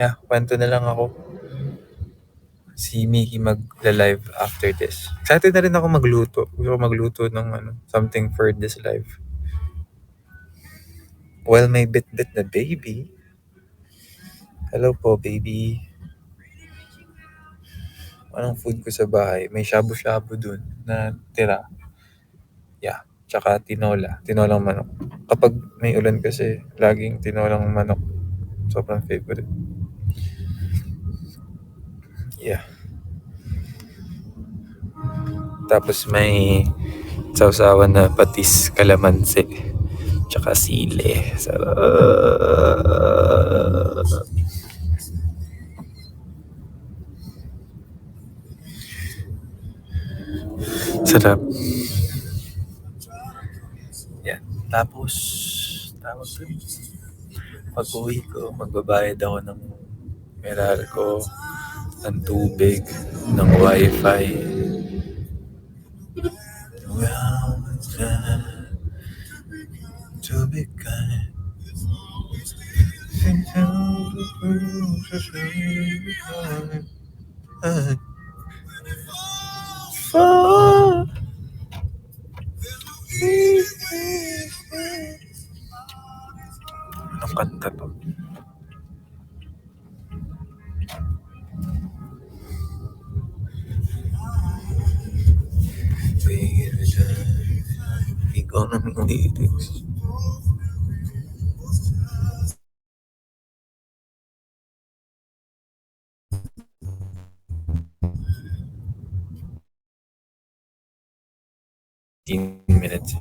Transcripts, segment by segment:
Yeah, kwento na lang ako. Si Mickey magla-live after this. Excited na rin ako magluto. Gusto ko magluto ng ano, something for this live. Well, may bit-bit na baby. Hello po, baby. Anong food ko sa bahay? May shabu-shabu dun na tira. Yeah. Tsaka tinola. Tinolang manok. Kapag may ulan kasi, laging tinolang manok. Sobrang favorite. Yeah. Tapos may sausawan na patis kalamansi. Tsaka sile. Sarap. Sarap. Yan. Tapos, tawag dun. Pag uwi ko, magbabayad ako ng Meralco, ng tubig, ng wifi. Well, to be kind. Down the it behind. Ah. Fall. Anong kanta to? hold I'm gonna minutes.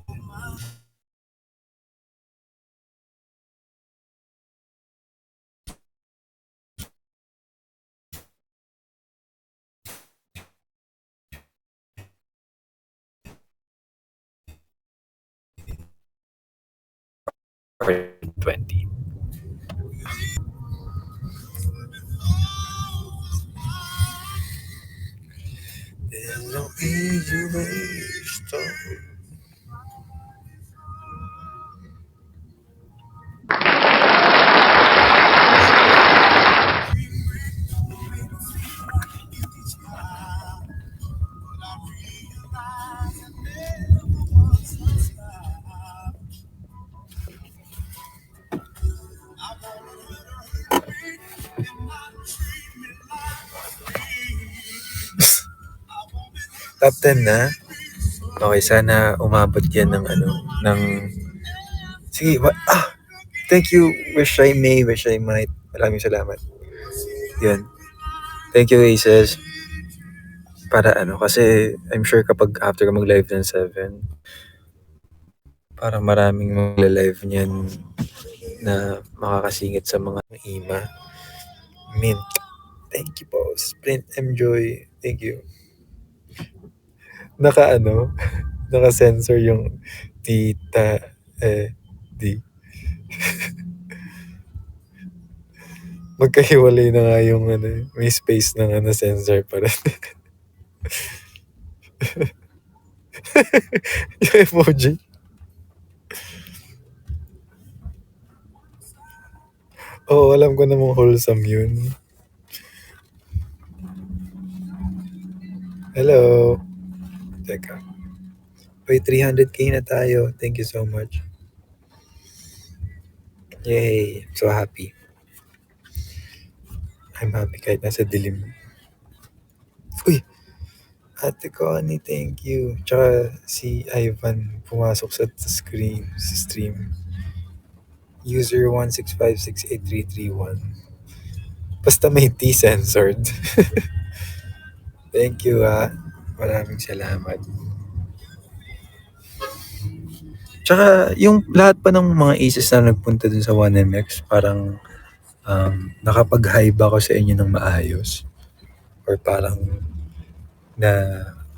Or 20. There's no easy way Top 10 na? Okay, sana umabot yan ng ano, ng... Sige, wa- ah! Thank you, Wish I May, Wish I Might. Maraming salamat. Yun. Thank you, Aces. Para ano, kasi I'm sure kapag after ka mag-live ng 7, parang maraming magla-live niyan na makakasingit sa mga ima. Mint. Thank you po. Sprint M Joy. Thank you. Naka ano, naka-sensor yung tita eh di. Magkahiwalay na nga yung ano, may space ng ano sensor pa rin. yung emoji. Oo, alam ko namang wholesome yun. Hello. Teka. Uy, 300k na tayo. Thank you so much. Yay. So happy. I'm happy kahit nasa dilim. Uy! Ate Connie, thank you. Tsaka si Ivan pumasok sa screen, sa stream. User 165683331. Basta may T censored. thank you ah. Maraming salamat. Tsaka yung lahat pa ng mga aces na nagpunta dun sa 1MX, parang um, nakapag-hype ako sa inyo ng maayos. Or parang na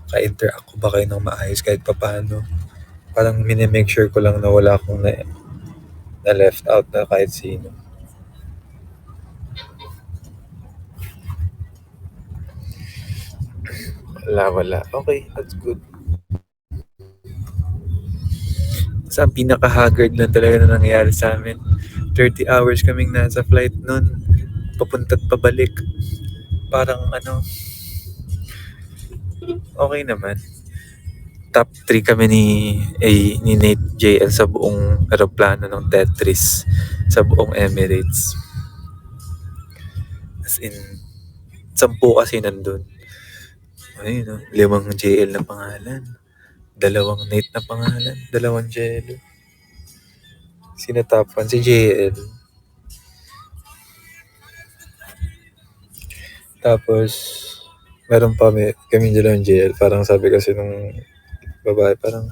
ka-interact ko ba kayo ng maayos kahit pa paano. Parang minimake sure ko lang na wala akong na, na left out na kahit sino. Wala, wala. Okay, that's good. Sa pinaka-haggard lang talaga na nangyayari sa amin. 30 hours kaming nasa flight nun. papunta't pabalik. Parang ano, okay naman. Top 3 kami ni, eh, ni Nate JL sa buong aeroplano ng Tetris sa buong Emirates. As in, sampu kasi nandun. Ayun, no? limang JL na pangalan. Dalawang Nate na pangalan. Dalawang JL. Sino top 1? Si JL. Tapos, meron pa may, kami dalawang JL. Parang sabi kasi nung babae, parang,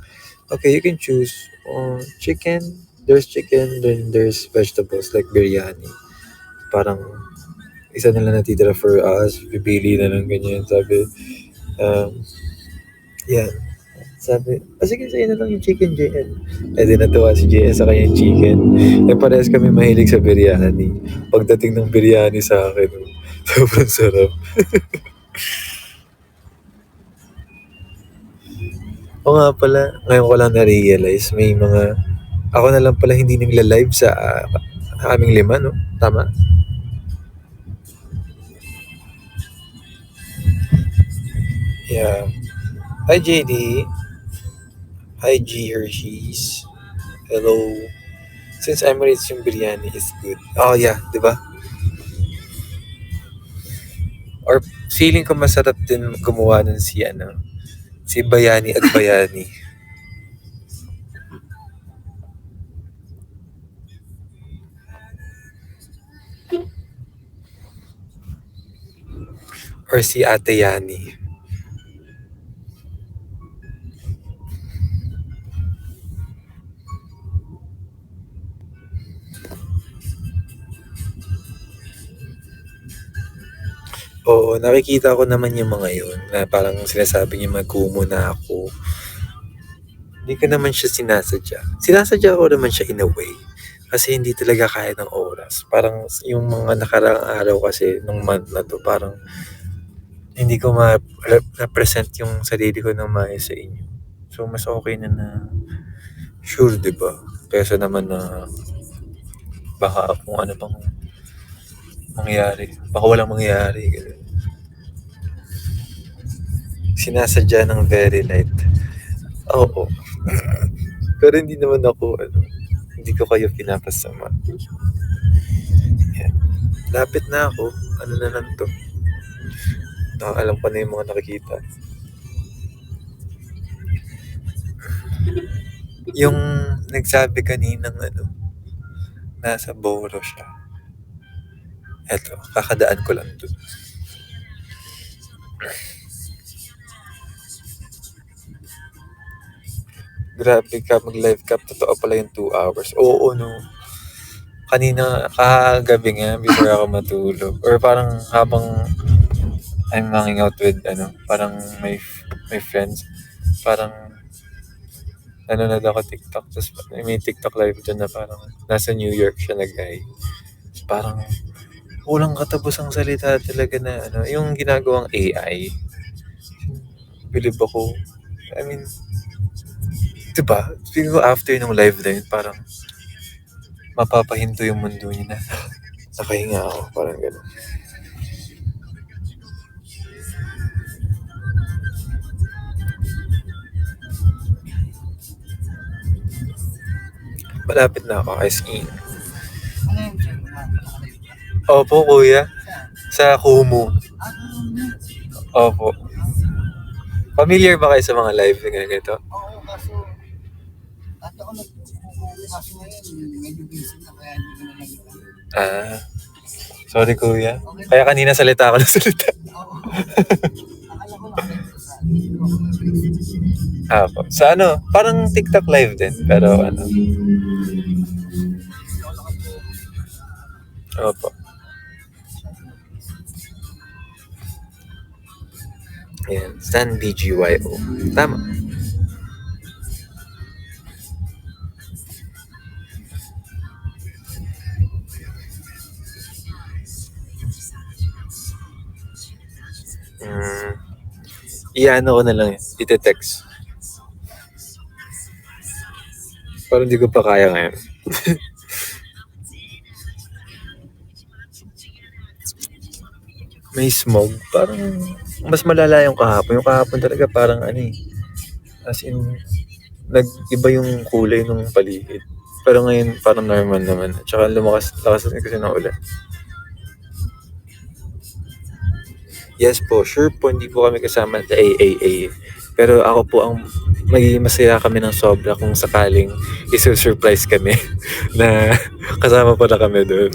okay, you can choose uh, chicken, there's chicken, then there's vegetables like biryani. Parang, isa na lang natitira for us, pipili na lang ganyan. Sabi, um, yan. Sabi, ah, sige, sa'yo na lang yung chicken, JL. Eh, di natuwa si JL sa kanyang chicken. Eh, parehas kami mahilig sa biryani. Pagdating ng biryani sa akin, sobrang sarap. O nga pala, ngayon ko lang na-realize, may mga, ako na lang pala hindi nagla-live sa uh, aming lima, no? Tama? Yeah. Hi, JD. Hi, G Hershey's. Hello. Since Emirates yung biryani is good. Oh, yeah, di ba? Or feeling ko masarap din gumawa nun si, ano, si Bayani at Bayani. Or si Ate Yani. Oo, nakikita ko naman yung mga yun na parang sinasabi niya magkumo na ako. Hindi ko naman siya sinasadya. Sinasadya ko naman siya in a way. Kasi hindi talaga kaya ng oras. Parang yung mga nakaraang araw kasi nung month na to, parang hindi ko ma-represent yung sarili ko ng maayos sa inyo. So, mas okay na na sure, di ba? Kesa naman na baka kung ano pang mangyari. Baka walang mangyari. Ganun. Sinasadya ng very light. Oo. Pero hindi naman ako, ano, hindi ko kayo pinapasama. Yan. Lapit na ako. Ano na lang to. No, alam ko na yung mga nakikita. Yung nagsabi kaninang ano, nasa Boro siya. Eto, kakadaan ko lang dun. Grabe ka, mag-live cap. Totoo pala yung 2 hours. Oo, no. Kanina, kagabi nga, before ako matulog. Or parang habang I'm hanging out with, ano, parang may, may friends. Parang, nanonood ako TikTok. Tapos may TikTok live dyan na parang nasa New York siya nag-ay. Parang, walang katapos ang salita talaga na ano, yung ginagawang AI. Believe ako. I mean, diba? Feeling ko after nung live na yun, parang mapapahinto yung mundo niya na nakahinga ako. Parang gano'n. Malapit na ako kay skiing. Opo, kuya. Sa Kumu. Opo. Familiar ba kayo sa mga live na ganito? Oo, kaso at ako nagkukuha kaso ngayon ko na nakita. Ah. Sorry, kuya. Kaya kanina salita ako ng salita. Ah. Sa ano, parang TikTok live din. Pero ano, opo. Ayan, Stan BGYO. Tama. Iano ko na lang. Ite-text. Parang hindi ko pa kaya ngayon. may smog. Parang mas malala yung kahapon. Yung kahapon talaga parang ano eh. As in, nag-iba yung kulay ng paligid. Pero ngayon parang normal naman. Tsaka lumakas, lakas kasi ng ulan. Yes po, sure po, hindi po kami kasama sa AAA. Pero ako po ang magiging masaya kami ng sobra kung sakaling isu-surprise kami na kasama pala kami doon.